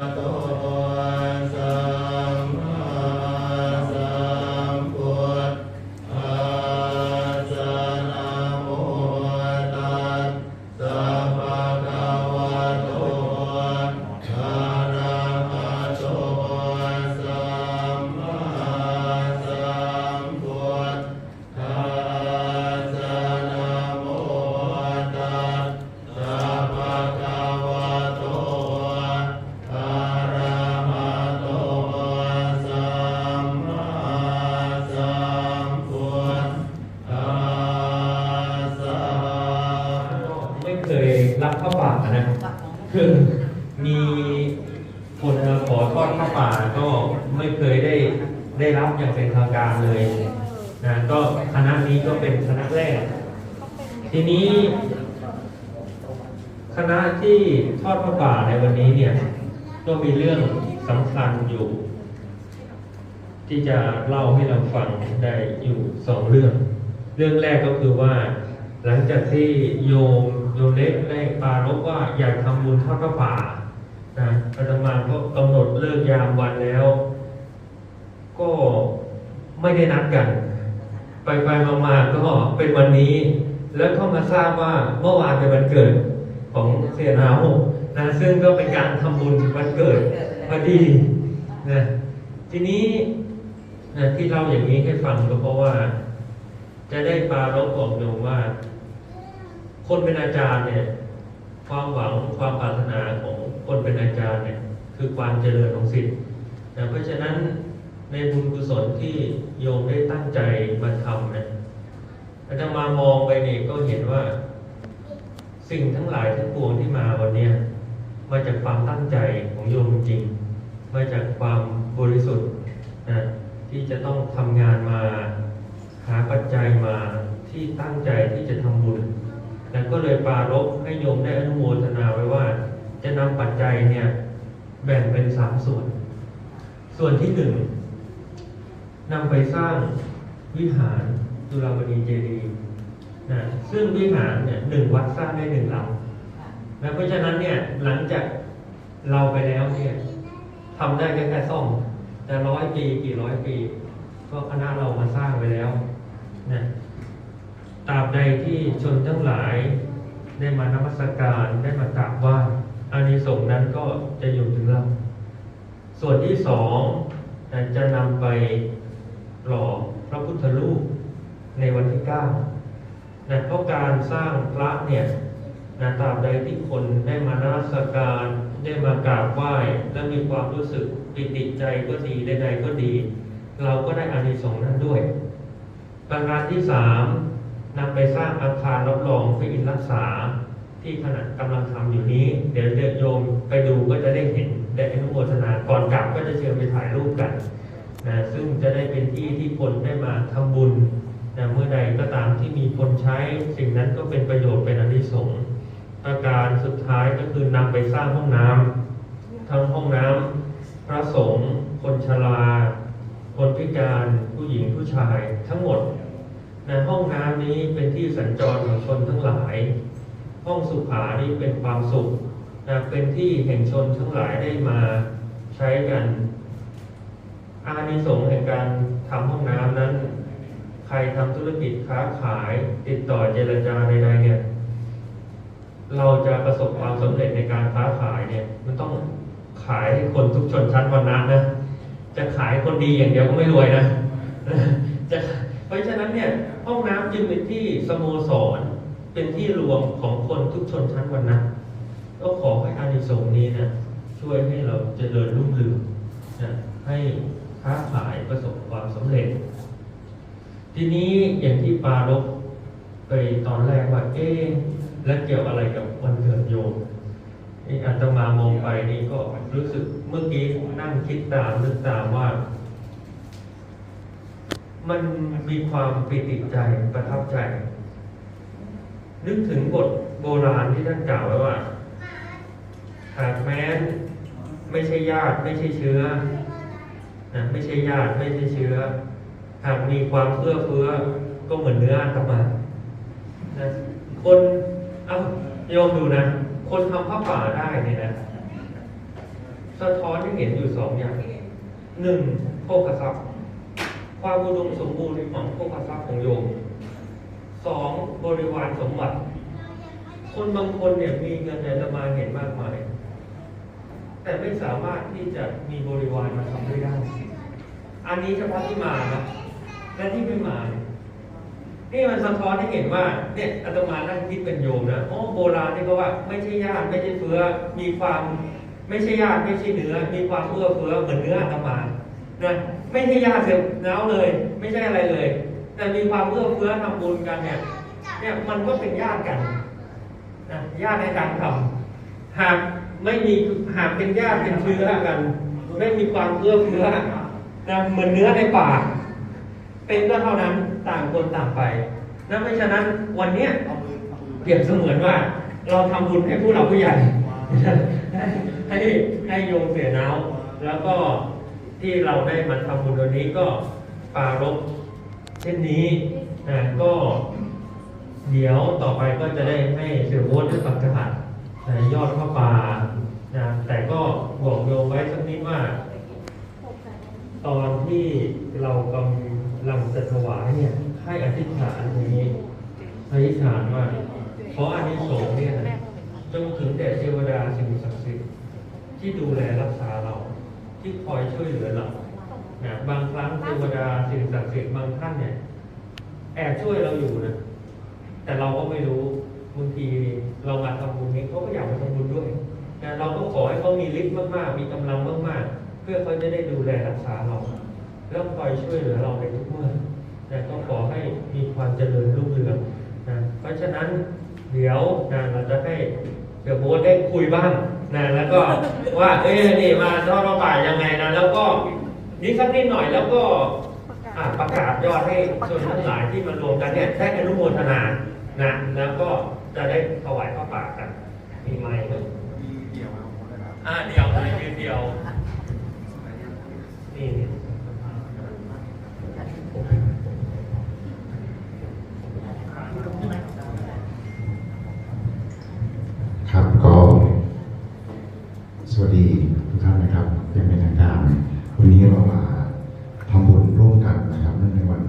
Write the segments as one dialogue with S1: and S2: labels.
S1: โรั
S2: บข้าวป่านะคือมีคนมาขอทอดข้าวป่าก็ไม่เคยได้ได้รับอย่างเป็นทางการเลยนะก็คณะนี้ก็เป็นคณะแรก ทีนี้คณะที่ทอดข้าวป่าในวันนี้เนี่ยก็มีเรื่องสำคัญอยู่ ที่จะเล่าให้เราฟังได้อยู่สองเรื่อง เรื่องแรกก็คือว่า หลังจากที่โยม โยมเล็กได้ปรารภว่าอยากทำบุญทอดพระป่านะอาตมาก็กำหนดเลิกยามวันแล้ว ก็ไม่ได้นัดกัน ไปไปมามาๆก็เป็นวันนี้ แล้วก็มาทราบว่าเมื่อวานเป็นวันเกิดของเสียนาวนะซึ่งก็เป็นการทำบุญวันเกิดพอดีนะทีนี้นะที่เล่าอย่างนี้ให้ฟังก็เพราะว่า จะได้ปรารภบอกโยมว่า คนเป็นอาจารย์เนี่ย ความหวังความปรารถนาของคนเป็นอาจารย์เนี่ย คือความเจริญของสิทธิ์นะเพราะฉะนั้นในบุญกุศลที่โยมได้ตั้งใจมาทำเนี่ยอาจารย์มามองไปเนี่ยก็เห็นว่า สิ่งทั้งหลายทั้งปวงที่มาวันเนี้ยมาจากความตั้งใจของโยมจริง มาจากความบริสุทธิ์นะที่จะต้องทำงานมา หาปัจจัยมาที่ตั้งใจที่จะทำบุญ แล้วก็เลยปรารภให้โยมได้อนุโมทนาไว้ว่า จะนำปัจจัยเนี่ย แบ่งเป็นสามส่วน ส่วนที่หนึ่งนำไปสร้างวิหารจุฬามณีเจดีย์นะซึ่งวิหารเนี่ยหนึ่งวัดสร้างได้หนึ่งหลำนะเพราะฉะนั้นเนี่ยหลังจากเราไปแล้วเนี่ยทำได้แค่แค่ซ่อมแต่ร้อยปีกี่ร้อยปี ก็คณะเรามาสร้างไว้แล้วนะ ตราบใดที่ชนทั้งหลายได้มานมัสการได้มากราบไหว้อานิสงส์นั้นก็จะอยู่ถึงเรา ส่วนที่สองนะจะนำไปหล่อพระพุทธรูปในวันที่เก้านะเพราะการสร้างพระเนี่ยนะตราบใดที่คนได้มานมัสการได้มากราบไหว้และมีความรู้สึกปิติใจก็ดีใดๆก็ดี เราก็ได้อานิสงส์นั้นด้วย ประการที่สาม นำไปสร้างอาคารรับรองพระอินทร์รักษาที่ขณะกำลังทำอยู่นี้เดี๋ยวเดี๋ยวโยมไปดูก็จะได้เห็นได้อนุโมทนาก่อนกลับก็จะเชิญไปถ่ายรูปกันนะซึ่งจะได้เป็นที่ที่คนได้มาทำบุญนะเมื่อใดก็ตามที่มีคนใช้สิ่งนั้นก็เป็นประโยชน์เป็นอนิสงส์ประการสุดท้ายก็คือนำไปสร้างห้องน้ำทั้งห้องน้ำพระสงฆ์คนชราคนพิการผู้หญิงผู้ชายทั้งหมด ในห้องน้ำนี้เป็นที่สัญจรของชนทั้งหลาย ห้องสุขานี้เป็นความสุขนะเป็นที่แห่งชนทั้งหลายได้มาใช้กัน อานิสงส์แห่งการทำห้องน้ำนั้น ใครทำธุรกิจค้าขายติดต่อเจรจาใดๆเนี่ย เราจะประสบความสำเร็จในการค้าขายเนี่ย มันต้องขายให้คนทุกชนชั้นวรรณะนะ จะขายคนดีอย่างเดียวก็ไม่รวยนะ จึงเป็นที่สโมสร เป็นที่รวมของคนทุกชนชั้นวรรณะก็ขอให้อานิสงส์นี้นะช่วยให้เราเจริญรุ่งเรืองนะให้ค้าขายประสบความสำเร็จ ทีนี้อย่างที่ปารบไปตอนแรกว่าเอ๊ะแล้วเกี่ยวอะไรกับวันเกิดโยมนี่อาตมามองไปนี่ก็รู้สึกเมื่อกี้นั่งคิดตามนึกตามว่า มันมีความปิติใจประทับใจ นึกถึงบทโบราณที่ท่านกล่าวไว้ว่า หากแม้นไม่ใช่ญาติไม่ใช่เชื้อนะไม่ใช่ญาติไม่ใช่เชื้อ หากมีความเอื้อเฟื้อก็เหมือนเนื้ออาตมานะคนเอาโยมดูนะ คนทำผ้าป่าได้เนี่ยนะสะท้อนให้เห็นอยู่สองอย่างหนึ่งโภคทรัพย์ ความอุดมสมบูรณ์ของโภคทรัพย์ของโยมสองบริวารสมบัติ คนบางคนเนี่ยมีเงินในตมาเห็นมากมาย แต่ไม่สามารถที่จะมีบริวารมาทำด้ได้ อันนี้เฉพาะที่มานะและที่ไม่มานี่ยนี่มันสะท้อนให้เห็นว่าเนี่ยอาตมานั่งคิดเป็นโยมนะโอ้โบราณนี่ก็ว่า ไม่ใช่ญาติไม่ใช่เฟื้อมีความไม่ใช่ญาติไม่ใช่เนื้อ มีความเอื้อเฟื้อเหมือนเนื้ออาตมานะ ไม่ใช่ญาติเสียเนาเลย ไม่ใช่อะไรเลย แต่มีความเอื้อเฟื้อทำบุญกันเนี่ยเนี่ยมันก็เป็นญาติกันนะญาติในการทำหากไม่มีหากเป็นญาติเป็นเชื้อกัน ไม่มีความเอื้อเฟื้อนะเหมือนเนื้อในปากเป็นก็เท่านั้นต่างคนต่างไปนั่นไม่ฉะนั้นวันเนี้ยเปรียบเสมือนว่า เราทำบุญให้ผู้หลักผู้ใหญ่ให้ให้โยมเสียน้ำแล้วก็ ที่เราได้มาทำบุญวันนี้ก็ปรารบเช่นนี้นะก็เดี๋ยวต่อไปก็จะได้ให้เสือโบ๊ทได้ปักกระหัตนะยอดข้าป่านะแต่ก็บอกโยมไว้สักนิดว่า ตอนที่เรากำลังจะถวายเนี่ยให้อธิษฐานอย่างนี้อธิษฐานว่าเพราะอานิสงส์เนี่ยนะจงถึงแด่เทวดาสิ่งศักดิ์สิทธิ์ที่ดูแลรักษาเรา ที่คอยช่วยเหลือเรานะบางครั้งเทวดาสิ่งศักดิ์สิทธิ์บางท่านเนี่ย แอบช่วยเราอยู่นะแต่เราก็ไม่รู้บางทีเรามาทำบุญนี้เขาก็อยากมาทำบุญด้วยนะเราก็ขอให้เขามีฤทธิ์มากๆ มีกำลังมากๆ เพื่อเขาจะได้ดูแลรักษาเราแล้วคอยช่วยเหลือเราในทุกเมื่อแต่ก็ขอให้มีความเจริญรุ่งเรืองนะเพราะฉะนั้นเดี๋ยวนะเราจะให้เดี๋ยวโบ๊ทได้คุยบ้าง นะแล้วก็ว่าเอ้ยนี่มาทอดเราป่ายังไงนะแล้วก็นิดสักนิดหน่อยแล้วก็อ่าประกาศยอดให้ชนทั้งหลายที่มารวมกันเนี่ยได้อนุโมทนานะแล้วก็จะได้ถวายพระป่ากัน มีไหมไหม
S3: มีเดี่ยวเอาหมดเลยครับ
S2: อ่าเดียวเลยยืนเดียวนี่นี่
S3: ครับก็สวัสดีทุกท่านนะครับยังเป็นทางการวันนี้เรามาทำบุญร่วมกันนะครับเนื่องในวัน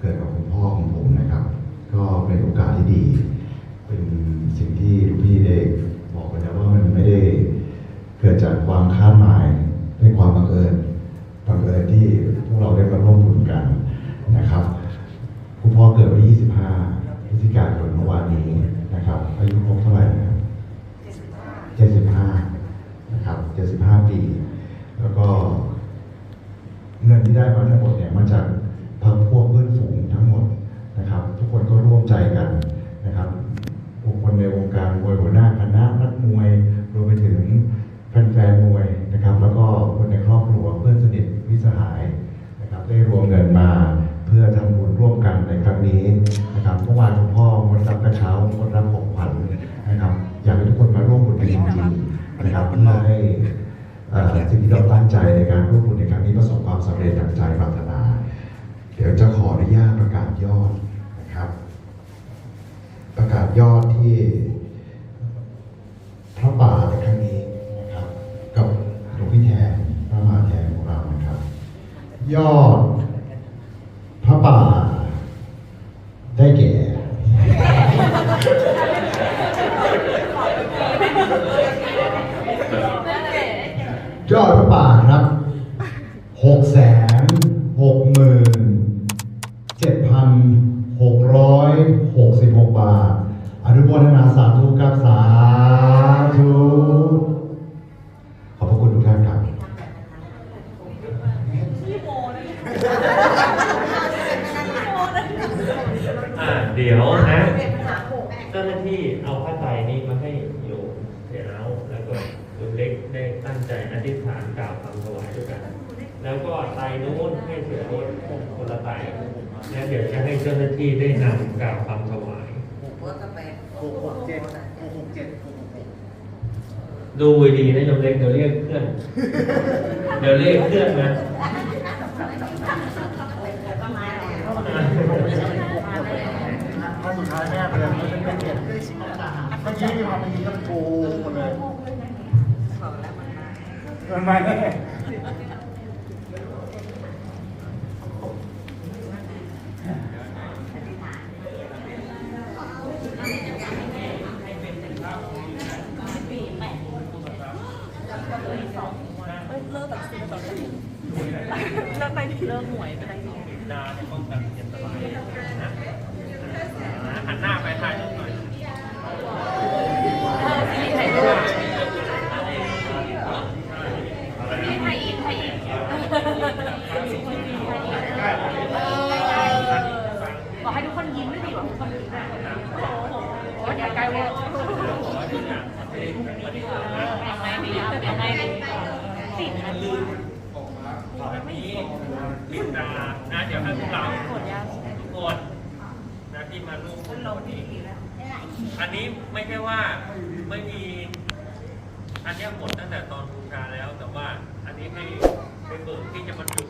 S3: เกิดของคุณพ่อของผมนะครับ ก็เป็นโอกาสที่ดี เป็นสิ่งที่ลูกพี่ได้บอกไปแล้วว่ามันไม่ได้เกิดจาก ความคาดหมายด้วยความบังเอิญบังเอิญที่พวกเราได้มาร่วมบุญกันนะครับคุณพ่อเกิดวันที่25พฤศจิกายนเมื่อวานนี้นะครับ อายุครบเท่าไหร่นะครับ75นะครับ75 ปี แล้วก็เงินที่ได้มาทั้งหมดเนี่ยมาจาก สิ่งที่เราตั้งใจในการร่วมบุญในครั้งนี้ประสบความสำเร็จดังใจปรารถนา เดี๋ยวจะขออนุญาตประกาศยอดนะครับ ประกาศยอดที่พระป่าในครั้งนี้นะครับ กับหลวงพี่แทนพระมหาแทนของเรานะครับ ยอดพระป่า ได้แก่ ยอดพระป่าครับหกแสนหกหมื่นเจ็ดพันหกร้อยหกสิบหกบาท อนุโมทนาสาธุครับสาธุ ขอบพระคุณทุกท่านครับ
S2: อ่าเดี๋ยวนะเจ้าหน้าที่เอาผ้าไตรนี้มาให้โยมเสร็จแล้วแล้วก็โยมเล็กได้ตั้งใจ อธิษฐานกล่าวคำถวายด้วยกัน แล้วก็ไตรนู้นให้เสือโบ๊ทคนละไตรแล้วเดี๋ยวจะให้เจ้าหน้าที่ได้นำกล่าวคำถวาย
S4: หัวกาแฟ
S5: หกหกเจ็ดหกหกเจ็ดหกหกหก
S2: ดูดีๆนะโยมเล็กเดี๋ยวเรียกเพื่อน เดี๋ยวเรียกเพื่อนนะ
S5: ถ้าสุดท้ายแม่ไปเลยมันเป็นเจ็ดเมื่อกี้มีความเมื่อกี้ก็โกงหมดเลย
S4: บอกแล้วมันมา
S5: เอมันมาเนี่ย
S4: เลิกแบบซื้อตอนนี้เลิกไปดิเลิกหวยไปได้ดิ
S2: ดาเนี่ยป้องกันเจ็บสบายนะหันหน้าไปถ่ายรูปหน่อย
S4: ถ่ายรูปถ่ายอีกถ่ายอีกบอกให้ทุกคนยิ้มด้วยดิบอกทุกคนยิ้มโอ้โหโอ้ยใกล้เวอร์ยังไงดียังไงดีสิบนาที
S2: วันนี้ลินดานะเดี๋ยวให้พวกเรา
S4: กดยัง
S2: ทุกคนนะ ที่มาร่วมคนเรานี้อันนี้ไม่ใช่ว่าไม่มี อันนี้หมดตั้งแต่ตอนบูชาแล้ว แต่ว่าอันนี้ให้เป็นเบิกที่จะบรรจุ